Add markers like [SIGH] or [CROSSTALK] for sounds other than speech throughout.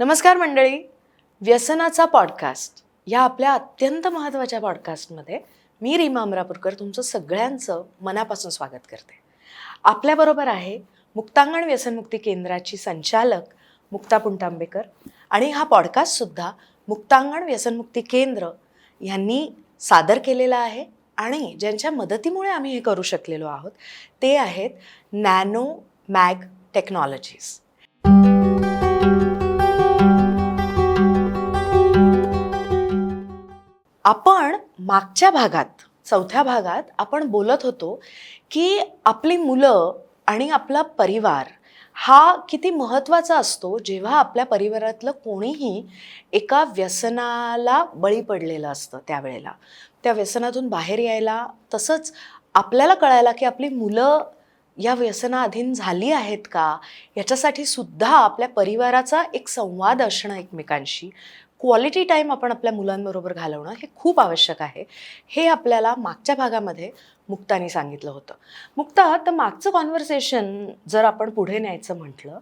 नमस्कार मंडळी. व्यसनाचा पॉडकास्ट या आपल्या अत्यंत महत्त्वाच्या पॉडकास्टमध्ये मी रीमा अमरापूरकर तुमचं सगळ्यांचं मनापासून स्वागत करते. आपल्याबरोबर आहे मुक्तांगण व्यसनमुक्ती केंद्राची संचालक मुक्ता पुंटांबेकर आणि हा पॉडकास्टसुद्धा मुक्तांगण व्यसनमुक्ती केंद्र यांनी सादर केलेला आहे आणि ज्यांच्या मदतीमुळे आम्ही हे करू शकलेलो आहोत ते आहेत नॅनो मॅग टेक्नॉलॉजीज. आपण मागच्या भागात चौथ्या भागात आपण बोलत होतो की आपली मुलं आणि आपला परिवार हा किती महत्त्वाचा असतो जेव्हा आपल्या परिवारातलं कोणीही एका व्यसनाला बळी पडलेलं असतं त्यावेळेला. त्या व्यसनातून बाहेर यायला तसंच आपल्याला कळायला की आपली मुलं या व्यसनाधीन झाली आहेत का? याच्यासाठी सुद्धा आपल्या परिवाराचा एक संवाद असणं एकमेकांशी क्वालिटी टाईम आपण आपल्या मुलांबरोबर घालवणं हे खूप आवश्यक आहे. हे आपल्याला मागच्या भागामध्ये मुक्तानी सांगितलं होतं. मुक्ता तर मागचं कॉन्व्हर्सेशन जर आपण पुढे न्यायचं म्हटलं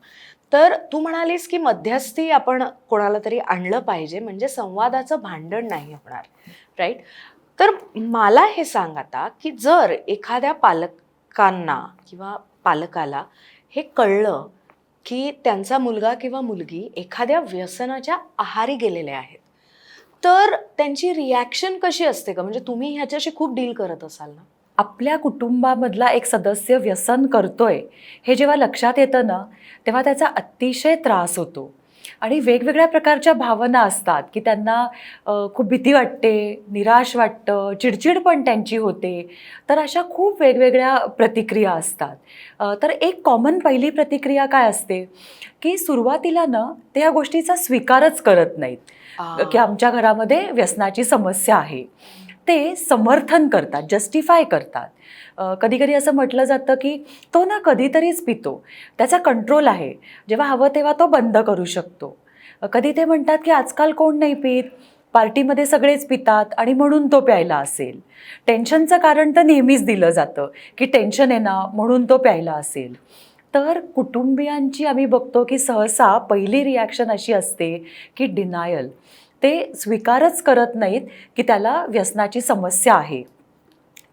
तर तू म्हणालीस की मध्यस्थी आपण कोणाला तरी आणलं पाहिजे म्हणजे संवादाचं भांडण नाही होणार राईट तर मला हे सांग आता की जर एखाद्या पालकांना किंवा पालकाला हे कळलं की त्यांचा मुलगा किंवा मुलगी एखाद्या व्यसनाच्या आहारी गेलेले आहेत. तर त्यांची रिॲक्शन कशी असते का म्हणजे तुम्ही ह्याच्याशी खूप डील करत असाल ना. आपल्या कुटुंबामधला एक सदस्य व्यसन करतोय हे जेव्हा लक्षात येतं ना तेव्हा त्याचा अतिशय त्रास होतो. आणि वेगवेगळ्या प्रकारच्या भावना असतात की त्यांना खूप भीती वाटते निराश वाटतं चिडचिड पण त्यांची होते. तर अशा खूप वेगवेगळ्या प्रतिक्रिया असतात. तर एक कॉमन पहिली प्रतिक्रिया काय असते? की सुरुवातीला ना ते या गोष्टीचा स्वीकारच करत नाहीत. की आमच्या घरामध्ये व्यसनाची समस्या आहे. ते समर्थन करतात जस्टिफाय करतात. कधी कधी असं म्हटलं जातं की तो ना कधीतरीच पितो. त्याचा कंट्रोल आहे. जेव्हा हवं तेव्हा तो बंद करू शकतो. कधी ते म्हणतात की आजकाल कोण नाही पित? पार्टीमध्ये सगळेच पितात आणि म्हणून तो प्यायला असेल. टेन्शनचं कारण तर नेहमीच दिलं जातं की टेन्शन आहे ना म्हणून तो प्यायला असेल. तर कुटुंबियांची आम्ही बघतो की सहसा पहिली रिॲक्शन अशी असते की डिनायल ते स्वीकारच करत नाहीत की त्याला व्यसनाची समस्या आहे.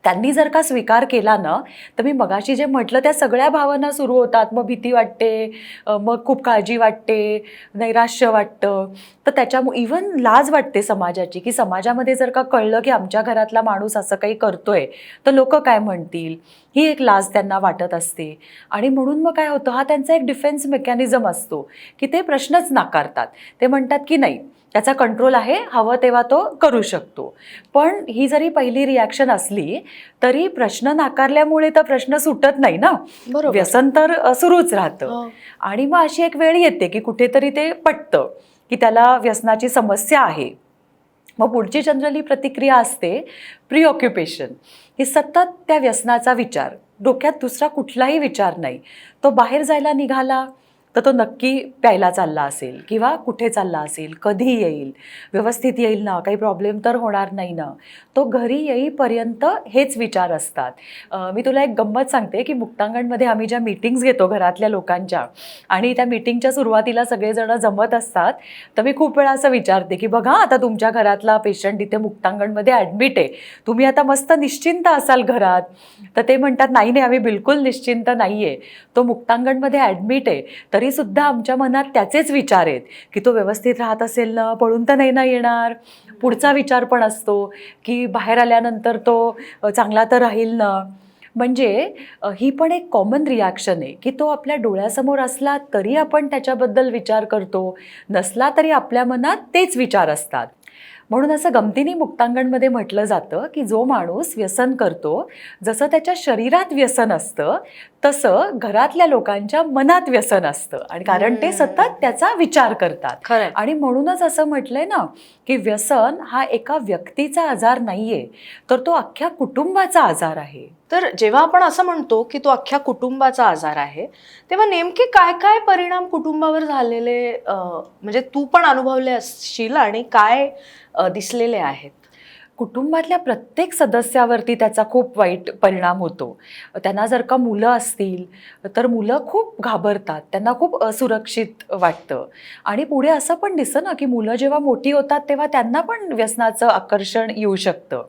त्यांनी जर का स्वीकार केला ना तर मी मगाशी जे म्हटलं त्या सगळ्या भावना सुरू होतात. मग भीती वाटते मग खूप काळजी वाटते नैराश्य वाटतं. तर त्याच्यामुळे इवन लाज वाटते समाजाची की समाजामध्ये जर का कळलं की आमच्या घरातला माणूस असं काही करतोय तर लोक काय म्हणतील? ही एक लाज त्यांना वाटत असते. आणि म्हणून मग काय होतं हा त्यांचा एक डिफेन्स मेकॅनिझम असतो की ते प्रश्नच नाकारतात. ते म्हणतात की नाही त्याचा कंट्रोल आहे हवं तेव्हा तो करू शकतो. पण ही जरी पहिली रिॲक्शन असली तरी प्रश्न नाकारल्यामुळे तर प्रश्न सुटत नाही ना? व्यसन तर सुरूच राहतं. हो. आणि मग अशी एक वेळ येते की कुठेतरी ते पटतं की त्याला व्यसनाची समस्या आहे. मग पुढची जनरली प्रतिक्रिया असते प्रिऑक्युपेशन की सतत त्या व्यसनाचा विचार. डोक्यात दुसरा कुठलाही विचार नाही. तो बाहेर जायला निघाला तर तो नक्की प्यायला चालला असेल किंवा कुठे चालला असेल कधी येईल व्यवस्थित येईल ना काही प्रॉब्लेम तर होणार नाही ना तो घरी येईपर्यंत हेच विचार असतात. मी तुला एक गंमत सांगते की मुक्तांगणमध्ये आम्ही ज्या मीटिंग्स घेतो घरातल्या लोकांच्या आणि त्या मीटिंगच्या सुरुवातीला सगळेजण जमत असतात तर मी खूप वेळा असं विचारते की बघा आता तुमच्या घरातला पेशंट इथे मुक्तांगणमध्ये ॲडमिट आहे. तुम्ही आता मस्त निश्चिंत असाल घरात. तर ते म्हणतात नाही नाही आम्ही बिलकुल निश्चिंत नाही आहे तो मुक्तांगणमध्ये ॲडमिट आहे तरीसुद्धा आमच्या मनात त्याचेच विचार आहेत की तो व्यवस्थित राहत असेल ना पळून तर नाही ना येणार. पुढचा विचार पण असतो की बाहेर आल्यानंतर तो चांगला तर राहील ना. म्हणजे ही पण एक कॉमन रिॲक्शन आहे की तो आपल्या डोळ्यासमोर असला तरी आपण त्याच्याबद्दल विचार करतो नसला तरी आपल्या मनात तेच विचार असतात. म्हणून असं गमतीने मुक्तांगणमध्ये म्हटलं जातं की जो माणूस व्यसन करतो जसं त्याच्या शरीरात व्यसन असतं तसं घरातल्या लोकांच्या मनात व्यसन असतं. आणि कारण ते सतत त्याचा विचार करतात. आणि म्हणूनच असं म्हटलंय ना की व्यसन हा एका व्यक्तीचा आजार नाहीये तर तो अख्ख्या कुटुंबाचा आजार आहे. तर जेव्हा आपण असं म्हणतो की तो अख्ख्या कुटुंबाचा आजार आहे तेव्हा नेमके काय काय परिणाम कुटुंबावर झालेले म्हणजे तू पण अनुभवले असशील आणि काय दिसलेले आहेत? कुटुंबातल्या प्रत्येक सदस्यावरती त्याचा खूप वाईट परिणाम होतो. त्यांना जर का मुलं असतील तर मुलं खूप घाबरतात. त्यांना खूप असुरक्षित वाटतं. आणि पुढे असं पण दिसतं ना की मुलं जेव्हा मोठी होतात तेव्हा त्यांना पण व्यसनाचं आकर्षण येऊ शकतं.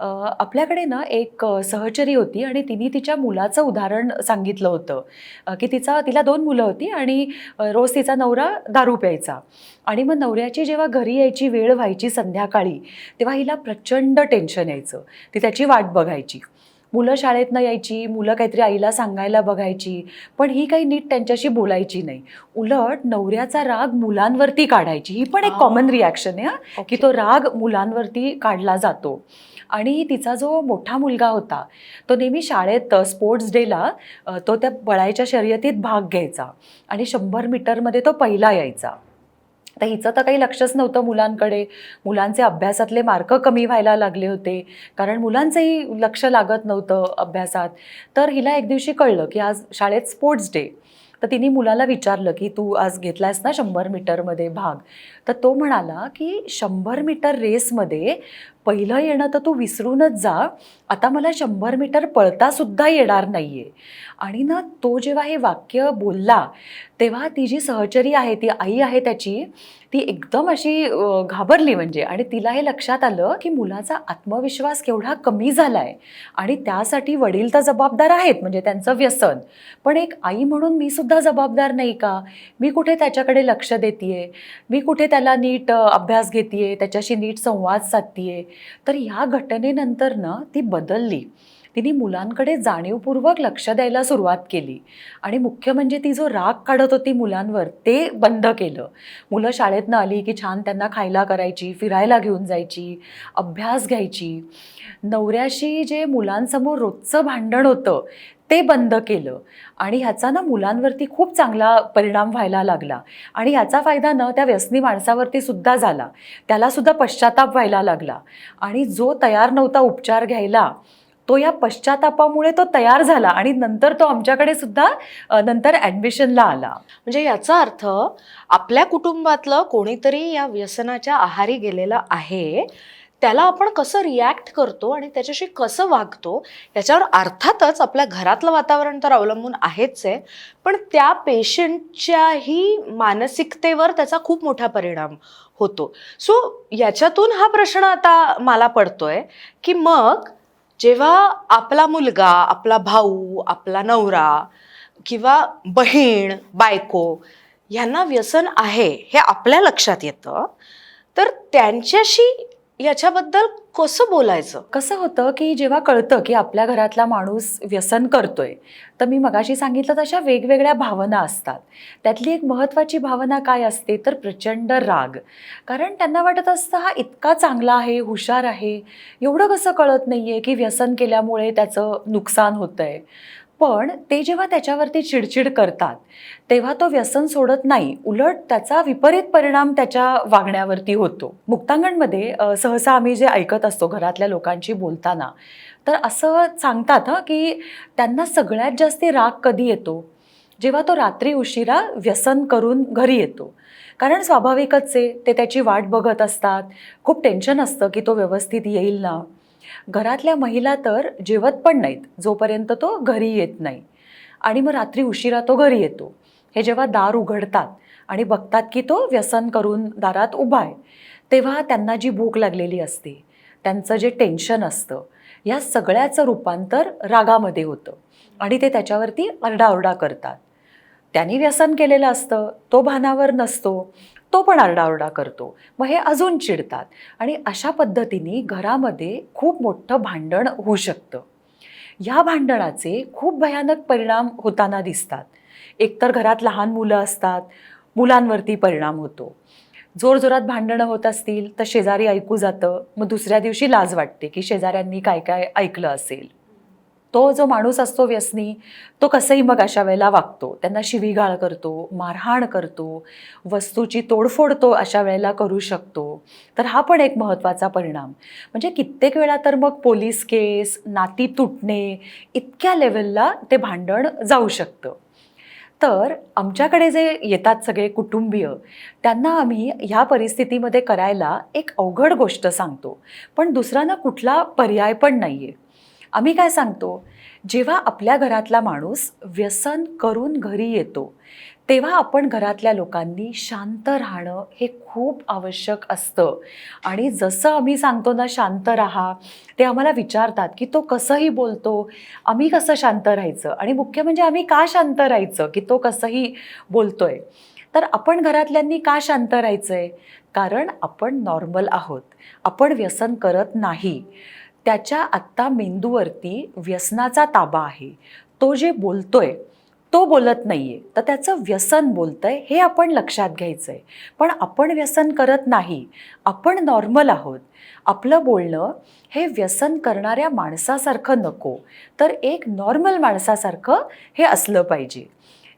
आपल्याकडे ना एक सहचरी होती आणि तिने तिच्या मुलाचं उदाहरण सांगितलं होतं. की तिचा तिला दोन मुलं होती आणि रोज तिचा नवरा दारू प्यायचा. आणि मग नवऱ्याची जेव्हा घरी यायची वेळ व्हायची संध्याकाळी तेव्हा हिला प्रचंड टेन्शन यायचं. ती त्याची वाट बघायची. मुलं शाळेतनं यायची मुलं काहीतरी आईला सांगायला बघायची पण ही काही नीट त्यांच्याशी बोलायची नाही. उलट नवऱ्याचा राग मुलांवरती काढायची. ही पण एक. कॉमन रिॲक्शन आहे की तो राग मुलांवरती काढला जातो. आणि तिचा जो मोठा मुलगा होता तो नेहमी शाळेत स्पोर्ट्स डेला तो त्या बळायच्या शर्यतीत भाग घ्यायचा आणि शंभर मीटरमध्ये तो पहिला यायचा. तर हिचं तर काही लक्षच नव्हतं मुलांकडे. मुलांचे अभ्यासातले मार्क कमी व्हायला लागले होते कारण मुलांचंही लक्ष लागत नव्हतं अभ्यासात. तर हिला एक दिवशी कळलं की आज शाळेत स्पोर्ट्स डे. तर तिने मुलाला विचारलं की तू आज घेतलायस ना शंभर मीटरमध्ये भाग? तर तो म्हणाला की शंभर मीटर रेसमध्ये पहिलं येणं तर तू विसरूनच जा. आता मला शंभर मीटर पळतासुद्धा येणार नाही आहे आणि ना तो जेव्हा हे वाक्य बोलला तेव्हा ती जी सहचरी आहे ती आई आहे त्याची ती एकदम अशी घाबरली म्हणजे. आणि तिला हे लक्षात आलं की मुलाचा आत्मविश्वास केवढा कमी झाला आहे आणि त्यासाठी वडील तर जबाबदार आहेत म्हणजे त्यांचं व्यसन. पण एक आई म्हणून मी सुद्धा जबाबदार नाही का? मी कुठे त्याच्याकडे लक्ष देते मी कुठे त्याला नीट अभ्यास घेते त्याच्याशी नीट संवाद साधतीये? तर ह्या घटनेनंतर ना ती बदलली. तिने मुलांकडे जाणीवपूर्वक लक्ष द्यायला सुरुवात केली. आणि मुख्य म्हणजे ती जो राग काढत होती मुलांवर ते बंद केलं. मुलं शाळेतनं आली की छान त्यांना खायला करायची फिरायला घेऊन जायची अभ्यास घ्यायची. नवऱ्याशी जे मुलांसमोर रोजचं भांडण होतं ते बंद केलं. आणि ह्याचा ना मुलांवरती खूप चांगला परिणाम व्हायला लागला. आणि ह्याचा फायदा न त्या व्यसनी माणसावरती सुद्धा झाला. त्यालासुद्धा पश्चाताप व्हायला लागला. आणि जो तयार नव्हता उपचार घ्यायला तो या पश्चातापामुळे तो तयार झाला आणि नंतर तो आमच्याकडे सुद्धा नंतर ॲडमिशनला आला. म्हणजे याचा अर्थ आपल्या कुटुंबातलं कोणीतरी या व्यसनाच्या आहारी गेलेलं आहे. त्याला आपण कसं रिॲक्ट करतो आणि त्याच्याशी कसं वागतो याच्यावर अर्थातच आपल्या घरातलं वातावरण तर अवलंबून आहेच आहे. पण त्या पेशंटच्याही मानसिकतेवर त्याचा खूप मोठा परिणाम होतो. सो याच्यातून हा प्रश्न आता मला पडतोय की मग जेव्हा आपला मुलगा आपला भाऊ आपला नवरा किंवा बहीण बायको यांना व्यसन आहे हे आपल्या लक्षात येतं तर त्यांच्याशी याच्याबद्दल कसं बोलायचं? कसं होतं की जेव्हा कळतं की आपल्या घरातला माणूस व्यसन करतोय तर मी मगाशी सांगितलं तशा वेगवेगळ्या भावना असतात. त्यातली एक महत्त्वाची भावना काय असते तर प्रचंड राग. कारण त्यांना वाटत असतं हा इतका चांगला आहे हुशार आहे. एवढं कसं कळत नाही आहे की व्यसन केल्यामुळे त्याचं नुकसान होतं आहे पण ते जेव्हा त्याच्यावरती चिडचिड करतात तेव्हा तो व्यसन सोडत नाही. उलट त्याचा विपरीत परिणाम त्याच्या वागण्यावरती होतो. मुक्तांगणमध्ये सहसा आम्ही जे ऐकत असतो घरातल्या लोकांशी बोलताना तर असं सांगतात हं की त्यांना सगळ्यात जास्ती राग कधी येतो? जेव्हा तो रात्री उशिरा व्यसन करून घरी येतो. कारण स्वाभाविकच आहे ते त्याची वाट बघत असतात. खूप टेन्शन असतं की तो व्यवस्थित येईल ना? घरातल्या महिला तर जेवत पण नाहीत जोपर्यंत तो घरी येत नाही. आणि मग रात्री उशिरा तो घरी येतो. हे जेव्हा दार उघडतात आणि बघतात की तो व्यसन करून दारात उभा आहे तेव्हा त्यांना जी भूक लागलेली असते त्यांचं जे टेन्शन असतं या सगळ्याचं रूपांतर रागामध्ये होतं आणि ते त्याच्यावरती आरडाओरडा करतात. त्यांनी व्यसन केलेलं असतं तो भानावर नसतो तो पण आरडाओरडा करतो. मग हे अजून चिडतात. आणि अशा पद्धतीने घरामध्ये खूप मोठं भांडण होऊ शकतं. ह्या भांडणाचे खूप भयानक परिणाम होताना दिसतात. एकतर घरात लहान मुलं असतात मुलांवरती परिणाम होतो. जोरजोरात भांडणं होत असतील तर शेजारी ऐकू जातं. मग दुसऱ्या दिवशी लाज वाटते की शेजाऱ्यांनी काय काय ऐकलं असेल. तो जो माणूस असतो व्यसनी तो कसंही मग अशा वेळेला वागतो. त्यांना शिवीगाळ करतो मारहाण करतो वस्तूची तोडफोड तो अशा वेळेला करू शकतो. तर हा पण एक महत्त्वाचा परिणाम. म्हणजे कित्येक वेळा तर मग पोलीस केस नाती तुटणे इतक्या लेवलला ते भांडण जाऊ शकतं. तर आमच्याकडे जे येतात सगळे कुटुंबीय त्यांना आम्ही ह्या परिस्थितीमध्ये करायला एक अवघड गोष्ट सांगतो. पण दुसरा ना कुठला पर्याय पण नाही आहे आम्ही काय सांगतो? जेव्हा आपल्या घरातला माणूस व्यसन करून घरी येतो तेव्हा आपण घरातल्या लोकांनी शांत राहणं हे खूप आवश्यक असतं. आणि जसं आम्ही सांगतो ना शांत राहा ते आम्हाला विचारतात की तो कसंही बोलतो आम्ही कसं शांत राहायचं? आणि मुख्य म्हणजे आम्ही का शांत राहायचं की तो कसंही बोलतोय? तर आपण घरातल्यांनी का शांत राहायचं आहे कारण आपण नॉर्मल आहोत. आपण व्यसन करत नाही. त्याच्या आत्ता मेंदूवरती व्यसनाचा ताबा आहे. तो जे बोलतोय तो बोलत नाही आहे तर त्याचं व्यसन बोलतं आहे हे आपण लक्षात घ्यायचं आहे पण आपण व्यसन करत नाही. आपण नॉर्मल आहोत. आपलं बोलणं हे व्यसन करणाऱ्या माणसासारखं नको. तर एक नॉर्मल माणसासारखं हे असलं पाहिजे.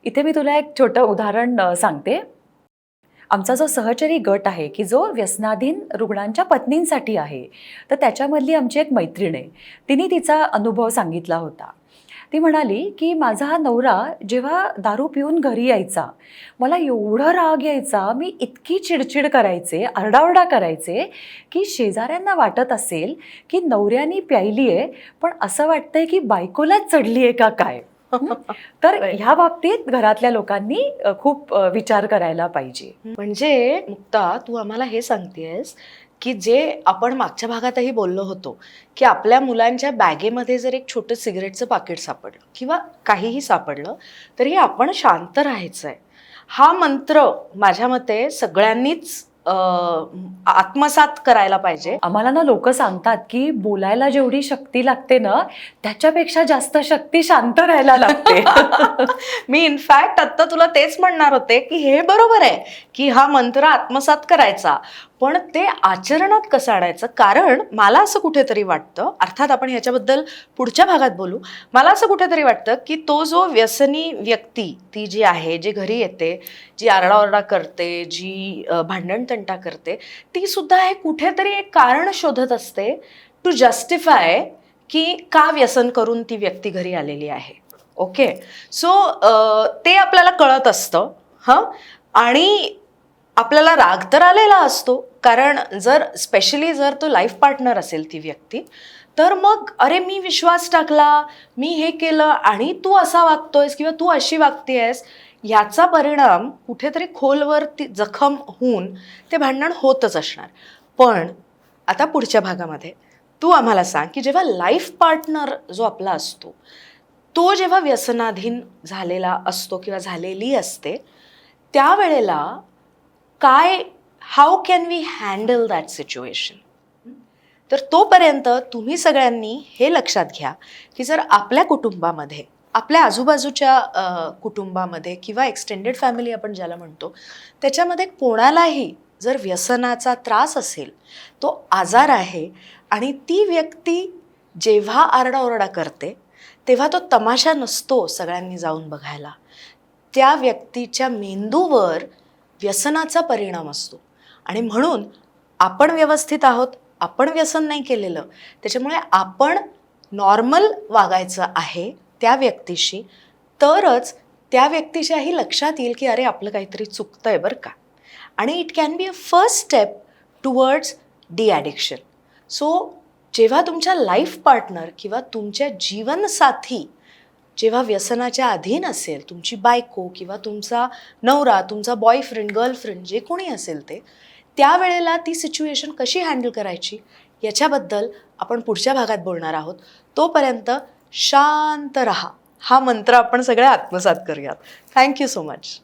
इथे मी तुला एक छोटं उदाहरण सांगते. आमचा जो सहचरी गट आहे की जो व्यसनाधीन रुग्णांच्या पत्नींसाठी आहे तर त्याच्यामधली आमची एक मैत्रीण आहे. तिने तिचा अनुभव सांगितला होता. ती म्हणाली की माझा हा नवरा जेव्हा दारू पिऊन घरी यायचा मला एवढं राग यायचा मी इतकी चिडचिड करायचे आरडाओरडा करायचे की शेजाऱ्यांना वाटत असेल की नवऱ्यानी प्यायली आहे पण असं वाटतंय की बायकोलाच चढली आहे का काय? [LAUGHS] तर. ह्या बाबतीत घरातल्या लोकांनी खूप विचार करायला पाहिजे. म्हणजे मुक्ता तू आम्हाला हे सांगतेस की जे आपण मागच्या भागातही बोललो होतो की आपल्या मुलांच्या बॅगेमध्ये जर एक छोटं सिगरेटचं पाकिट सापडलं किंवा काहीही सापडलं तरी आपण शांत राहायचं आहे हा मंत्र माझ्या मते सगळ्यांनीच आत्मसात करायला पाहिजे. आम्हाला ना लोक सांगतात की बोलायला जेवढी शक्ती लागते ना त्याच्यापेक्षा जास्त शक्ती शांत राहायला लागते. [LAUGHS] मी इनफॅक्ट आत्ता तुला तेच म्हणणार होते की हे बरोबर आहे की हा मंत्र आत्मसात करायचा. पण ते आचरणात कसं आणायचं? कारण मला असं कुठेतरी वाटतं अर्थात आपण ह्याच्याबद्दल पुढच्या भागात बोलू मला असं कुठेतरी वाटतं की तो जो व्यसनी व्यक्ती ती जी आहे जी घरी येते जी आरडाओरडा करते जी अ, तंटा करते ती सुद्धा हे कुठेतरी एक कारण शोधत असते टू जस्टिफाय की का व्यसन करून ती व्यक्ती घरी आलेली आहे. ओके सो ते आपल्याला कळत असतं हां? आणि आपल्याला राग तर आलेला असतो कारण जर स्पेशली जर तो लाईफ पार्टनर असेल ती व्यक्ती तर मग अरे मी विश्वास टाकला मी हे केलं आणि तू असा वागतोयस किंवा तू अशी वागतेयस ह्याचा परिणाम कुठेतरी खोलवर ती जखम होऊन ते भांडण होतच असणार. पण आता पुढच्या भागामध्ये तू आम्हाला सांग की जेव्हा लाईफ पार्टनर जो आपला असतो तो जेव्हा व्यसनाधीन झालेला असतो किंवा झालेली असते त्यावेळेला काय how can we handle that situation तर तोपर्यंत तुम्ही सगळ्यांनी हे लक्षात घ्या की जर आपल्या कुटुंबामध्ये आपल्या आजूबाजूच्या कुटुंबामध्ये किंवा एक्सटेंडेड फॅमिली आपण ज्याला म्हणतो त्याच्यामध्ये कोणालाही जर व्यसनाचा त्रास असेल तो आजार आहे आणि ती व्यक्ती जेव्हा आरडाओरडा करते तेव्हा तो तमाशा नसतो सगळ्यांनी जाऊन बघायला. त्या व्यक्तीच्या मेंदूवर व्यसनाचा परिणाम असतो. आणि म्हणून आपण व्यवस्थित आहोत आपण व्यसन नाही केलेलं त्याच्यामुळे आपण नॉर्मल वागायचं आहे त्या व्यक्तीशी तरच त्या व्यक्तीच्याही लक्षात येईल की अरे आपलं काहीतरी चुकतं आहे बरं का. आणि it can be a first step towards de addiction so जेव्हा तुमच्या लाईफ पार्टनर किंवा तुमच्या जीवनसाथी जेव्हा व्यसनाच्या अधीन असेल तुमची बायको किंवा तुमचा नवरा तुमचा बॉयफ्रेंड गर्लफ्रेंड जे कोणी असेल ते त्यावेळेला ती सिच्युएशन कशी हँडल करायची? याच्याबद्दल आपण पुढच्या भागात बोलणार आहोत. तोपर्यंत शांत रहा. हा मंत्र आपण सगळे आत्मसात करूयात. Thank you so much